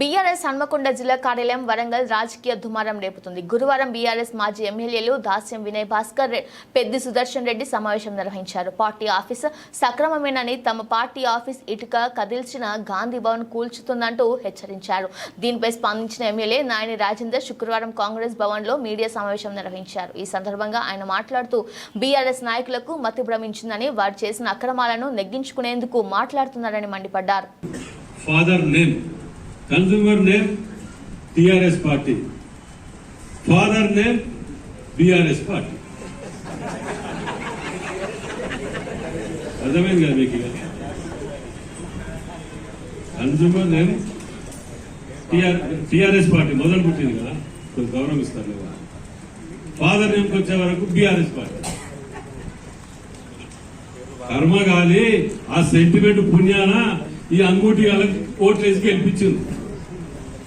BRS Hanamkonda జిల్లా కార్యాలయం వరంగల్ రాజకీయ దుమారం రేపుతుంది. గురువారం బీఆర్ఎస్ మాజీ ఎమ్మెల్యేలు దాస్యం వినయ్ భాస్కర్ పెద్ది సుదర్శన్ రెడ్డి సమావేశం నిర్వహించారు. పార్టీ ఆఫీస్ సక్రమమేనని తమ పార్టీ ఆఫీస్ ఇటుక కదిల్చిన గాంధీ భవన్ కూల్చుతుందంటూ హెచ్చరించారు. దీనిపై స్పందించిన ఎమ్మెల్యే నాయని రాజేందర్ శుక్రవారం కాంగ్రెస్ భవన్లో మీడియా సమావేశం నిర్వహించారు. ఈ సందర్భంగా ఆయన మాట్లాడుతూ బీఆర్ఎస్ నాయకులకు మతి భ్రమించిందని వారు చేసిన అక్రమాలను నెగ్గించుకునేందుకు మాట్లాడుతున్నారని మండిపడ్డారు. Father name consumer name TRS party. Father name BRS party. అర్థమైంది కదా మీకు ఇక? Consumer name TR TRS party మొదలు పుట్టింది కదా? కొంచెం గౌరవం ఇస్తారు కదా. ఫాదర్ నేమ్కి వచ్చే వరకు బీఆర్ఎస్ పార్టీ. కర్మగాలి ఆ సెంటిమెంట్ పుణ్యాన ఈ అంగూటి వాళ్ళకి ఓట్లేసి గెలిపించింది.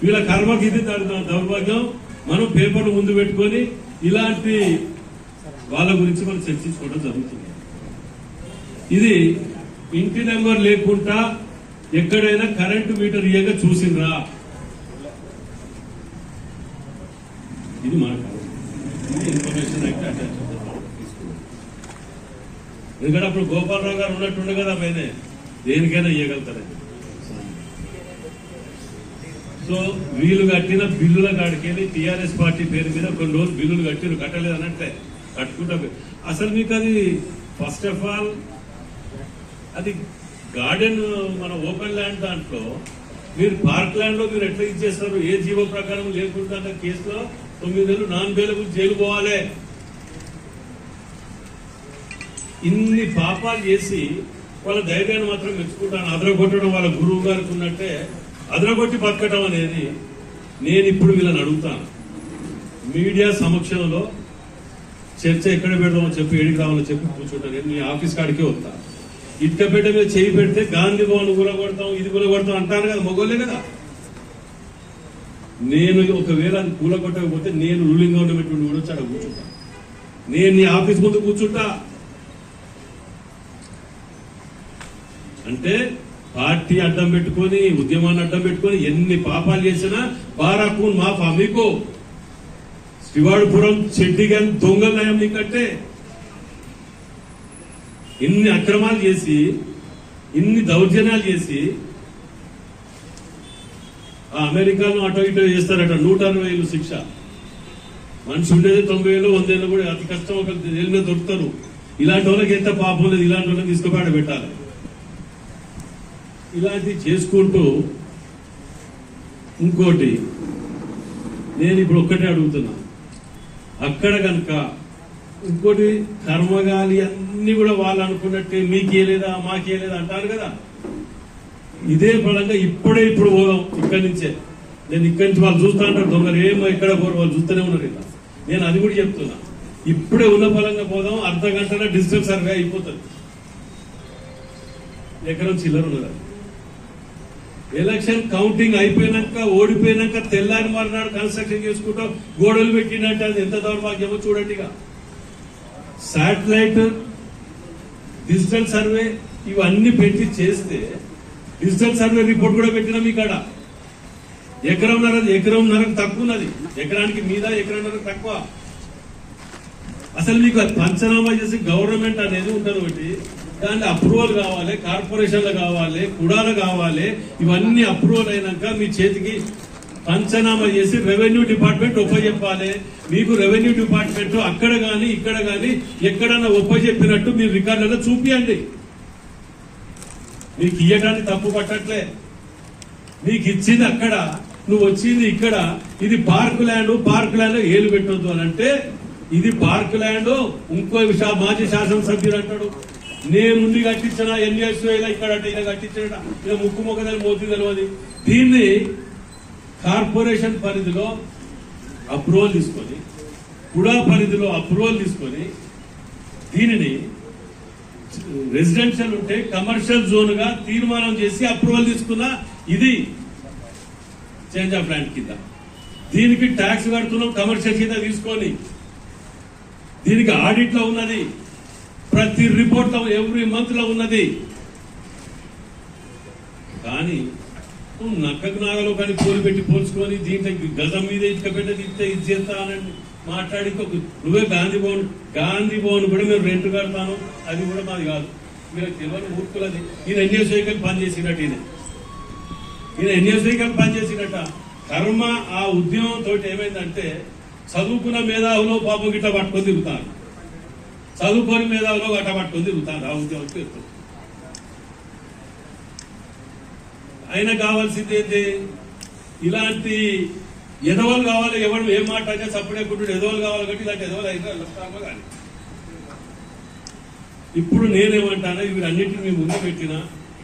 వీళ్ళ కర్మకి ఇది దౌ- దౌర్భాగ్యం. మనం పేపర్లు ముందు పెట్టుకొని ఇలాంటి వాళ్ళ గురించి మనం చర్చించుకోవడం జరుగుతుంది. ఇది ఇంటి నెంబర్ లేకుండా ఎక్కడైనా కరెంటు మీటర్ ఇయ్యగా చూసిండ్రా. ఇది మన ఇన్ఫర్మేషన్ యాక్ట్ ఎందుకంటే అప్పుడు గోపాలరావు గారు ఉన్నట్టుండే కదా పైన దేనికైనా ఇవ్వగలుగుతారని సో వీళ్ళు కట్టిన బిల్లుల కాడికెళ్ళి టీఆర్ఎస్ పార్టీ పేరు మీద కొన్ని రోజులు బిల్లులు కట్టిరు కట్టలేదు అన్నట్టే కట్టుకుంటా అసలు మీకు అది ఫస్ట్ ఆఫ్ ఆల్ అది గార్డెన్ మన ఓపెన్ ల్యాండ్ దాంట్లో మీరు పార్క్ ల్యాండ్లో మీరు ఎట్లా ఇచ్చేస్తారు? ఏ జీవో ప్రకారం లేకుండా కేసులో తొమ్మిది నెలలు నాన్ బెయిలబుల్ జైలు పోవాలి. ఇన్ని పాపాలు చేసి వాళ్ళ ధైర్యాన్ని మాత్రం మెచ్చుకుంటాను. అదరగొట్టడం వాళ్ళ గురువు గారికి ఉన్నట్టే అదరగొట్టి బతకటం అనేది నేను ఇప్పుడు వీళ్ళని అడుగుతాను. మీడియా సమక్షంలో చర్చ ఎక్కడ పెడదామో చెప్పి ఏడికి రావాలో చెప్పి కూర్చుంటాను. నేను మీ ఆఫీస్ కాడికే వస్తా. ఇటుక పెట్ట మీద చేయి పెడితే గాంధీ భవన్ కూలగొడతాం ఇది కూలగొడతాం అంటాను కదా మొగోళ్ళే కదా. నేను ఒకవేళ అది కూలగొట్టకపోతే నేను రూలింగ్ గవర్నమెంట్ నుండి కూడా వచ్చి అక్కడ కూర్చుంటా. నేను నీ ఆఫీస్ ముందు కూర్చుంటా. అంటే పార్టీ అడ్డం పెట్టుకొని ఉద్యమాన్ని అడ్డం పెట్టుకొని ఎన్ని పాపాలు చేసినా బారాకూన్ మాఫా. మీకు శ్రీవాడుపురం చెడ్డిగన్ దొంగలయం నీకంటే ఇన్ని అక్రమాలు చేసి ఇన్ని దౌర్జన్యాలు చేసి ఆ అమెరికాను అటో ఇటో చేస్తారట నూట అరవై వేలు శిక్ష. మనిషి ఉండేది తొంభై వేలు వంద ఏళ్ళు కూడా అతి కష్టం. ఒక ఏళ్ళ మీద దొరుకుతారు. ఇలాంటి వాళ్ళకి ఎంత పాపం లేదు ఇలాంటి వాళ్ళకి తీసుకుపాడ పెట్టాలి. ఇలాంటివి చేసుకుంటూ ఇంకోటి నేను ఇప్పుడు ఒక్కటే అడుగుతున్నా. అక్కడ కనుక ఇంకోటి కర్మగాలి అన్ని కూడా వాళ్ళు అనుకున్నట్టే మీకేలేదా మాకేలేదా అంటారు కదా. ఇదే పడంగా ఇప్పుడే ఇప్పుడు పోదాం ఇక్కడి నుంచే. నేను ఇక్కడి నుంచి వాళ్ళు చూస్తా అంటారు దొంగలు ఏమో ఎక్కడ పోరు వాళ్ళు చూస్తూనే ఉన్నారు ఇలా నేను అది కూడా చెప్తున్నా. ఇప్పుడే ఉన్న పరంగా పోదాం అర్ధ గంటలో డిజిటల్ సర్వే అయిపోతుంది. నుంచి చిల్లర ఉన్నారు ఎలక్షన్ కౌంటింగ్ అయిపోయినాక ఓడిపోయినాక తెల్లారి మరణాడు కన్స్ట్రక్షన్ చేసుకుంటాం గోడలు పెట్టినట్టు అది ఎంత దౌర్భాగ్యమో చూడండి ఇక. శాటిలైట్ డిజిటల్ సర్వే ఇవన్నీ పెట్టి చేస్తే డిజిటల్ సర్వే రిపోర్ట్ కూడా పెట్టినాం ఇక్కడ ఎకరంన్నర ఎకరంన్నర తక్కువ ఉన్నది. ఎకరానికి మీద ఎకరంన్నర తక్కువ. అసలు మీకు పంచనామా చేసి గవర్నమెంట్ అనేది ఉంటుంది ఒకటి. దాని అప్రూవల్ కావాలి కార్పొరేషన్లు కావాలి కుడాలు కావాలి ఇవన్నీ అప్రూవల్ అయినాక మీ చేతికి పంచనామా చేసి రెవెన్యూ డిపార్ట్మెంట్ ఒప్పజెప్పాలి. మీకు రెవెన్యూ డిపార్ట్మెంట్ అక్కడ కానీ ఇక్కడ కానీ ఎక్కడన్నా ఒప్పజెప్పినట్టు మీరు రికార్డులలో చూపియండి. మీకు ఇయ్యడానికి తప్పు పట్టట్లే. నీకు ఇచ్చింది అక్కడ నువ్వు వచ్చింది ఇక్కడ ఇది పార్క్ ల్యాండ్ పార్క్ ల్యాండ్ ఏలు పెట్టొద్దు అని అంటే ఇది పార్క్ ల్యాండ్ ఇంకో శా- మాజీ శాసనసభ్యులు అంటాడు. నేను ఉండి కట్టించిన ఇక్కడ అంటే ఇలా కట్టించడా ఇలా ముక్కు మొక్కదని మోతి తెలియదు దీన్ని కార్పొరేషన్ పరిధిలో అప్రూవల్ తీసుకొని కుడా పరిధిలో అప్రూవల్ తీసుకొని దీనిని రెసిడెన్షియల్ ఉంటే కమర్షియల్ జోన్గా తీర్మానం చేసి అప్రూవల్ తీసుకున్న ఇది చేంజ్ ఆఫ్ ల్యాండ్ కింద. దీనికి ట్యాక్స్ కడుతున్నాం కమర్షియల్ కింద తీసుకొని. దీనికి ఆడిట్లో ఉన్నది ప్రతి రిపోర్ట్లో ఎవ్రీ మంత్లో ఉన్నది. కానీ నువ్వు నక్కకు నాగలో కానీ పోలు పెట్టి పోల్చుకొని దీంట్లో గజం మీద ఇటుక పెట్టి ఇస్తే ఇది చేస్తా అనండి మాట్లాడి నువ్వే గాంధీ భవన్ గాంధీ భవన్ కూడా మేము రెంట్ కడతాను. అది కూడా మాది కాదు. మీరు తెలియని ఊరుకులది ఈయన ఎన్ఎస్ఐకి పని పనిచేసినట్టు ఈయన. ఈయన ఎన్ఎస్ఐకి పని పనిచేసినట్ట కర్మ ఆ ఉద్యమం తోటి ఏమైందంటే చదువుకున్న మేధావులు పాపం గిట్ట పట్టుకొని తిరుగుతారు. చదువుకొని మేధావులు గట్ట పట్టుకొని తిరుగుతారు ఆ ఉద్యమం పేరుతో. ఆయన కావాల్సింది ఏంటి? ఇలాంటి ఎదవలు కావాలి ఎవరు ఏం మాట అయితే సప్పుడే కుట్టుడు ఎదవలు కావాలి కాబట్టి ఇలాంటి ఎదవలు అయితే లక్షణంగా కానీ ఇప్పుడు నేనేమంటాను వీరన్నింటిని మీ ముందు పెట్టిన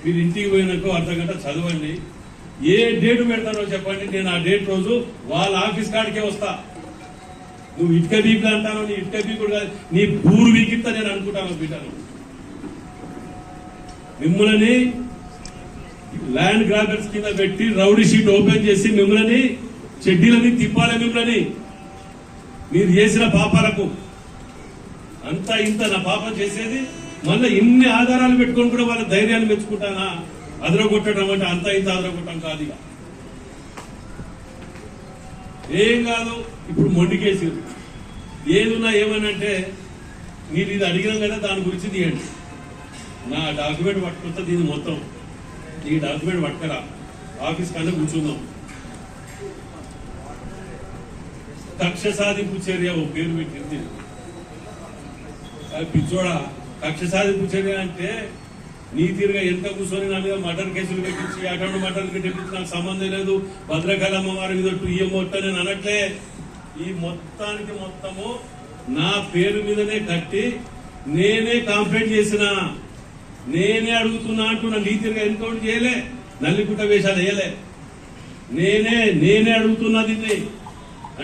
మీరు ఇంటికి పోయినాకో అర్ధ గంట చదవండి. ఏ డేట్ పెడతారో చెప్పండి. నేను ఆ డేట్ రోజు వాళ్ళ ఆఫీస్ కాడికే వస్తా. నువ్వు ఇటుక బీపులు అంటాను నీ ఇటుక బీపుడు కాదు నీ పూరు బీకిస్తా నేను అనుకుంటాను బిడ్డను. మిమ్మల్ని ల్యాండ్ గ్రాబర్స్ కింద పెట్టి రౌడీ షీట్ ఓపెన్ చేసి మిమ్మల్ని చెడ్డీలని తిప్పాలి మిమ్మల్ని. మీరు చేసిన పాపాలకు అంతా ఇంత నా పాపం చేసేది మళ్ళీ ఇన్ని ఆధారాలు పెట్టుకొని కూడా వాళ్ళ ధైర్యాన్ని మెచ్చుకుంటానా? అదరగొట్టడం అంటే అంతా ఇంత అదరగొట్టడం కాదు ఇక. ఏం కాదు ఇప్పుడు మొండికేసి ఏదున్నా ఏమనంటే మీరు ఇది అడిగినాం కదా దాని గురించి తీయండి. నా డాక్యుమెంట్ పట్టుకొస్తా దీన్ని మొత్తం. ఈ డాక్యుమెంట్ పట్టుకరా. ఆఫీస్ కన్నా కూర్చుందాం. కక్ష సాధింపు చర్య ఓ పేరు పెట్టింది. అది పిచ్చోడా కక్ష సాధింపు చర్య అంటే నీ తీరుగా ఎంత కూర్చొని నా మీద మర్డర్ కేసులు పెట్టించి అటువంటి మటన్ పెట్టించి నాకు సంబంధం లేదు. భద్రకాళ అమ్మవారి మీద ఇయ్యం మొట్ట నేను అనట్లే. ఈ మొత్తానికి మొత్తము నా పేరు మీదనే కట్టి నేనే కంప్లైంట్ చేసిన. నేనే అడుగుతున్నా అంటున్నా నీ తీరుగా ఎంతోటి చేయలే. నల్లిగుట్ట వేషాలు వేయలే. నేనే నేనే అడుగుతున్నా దీన్ని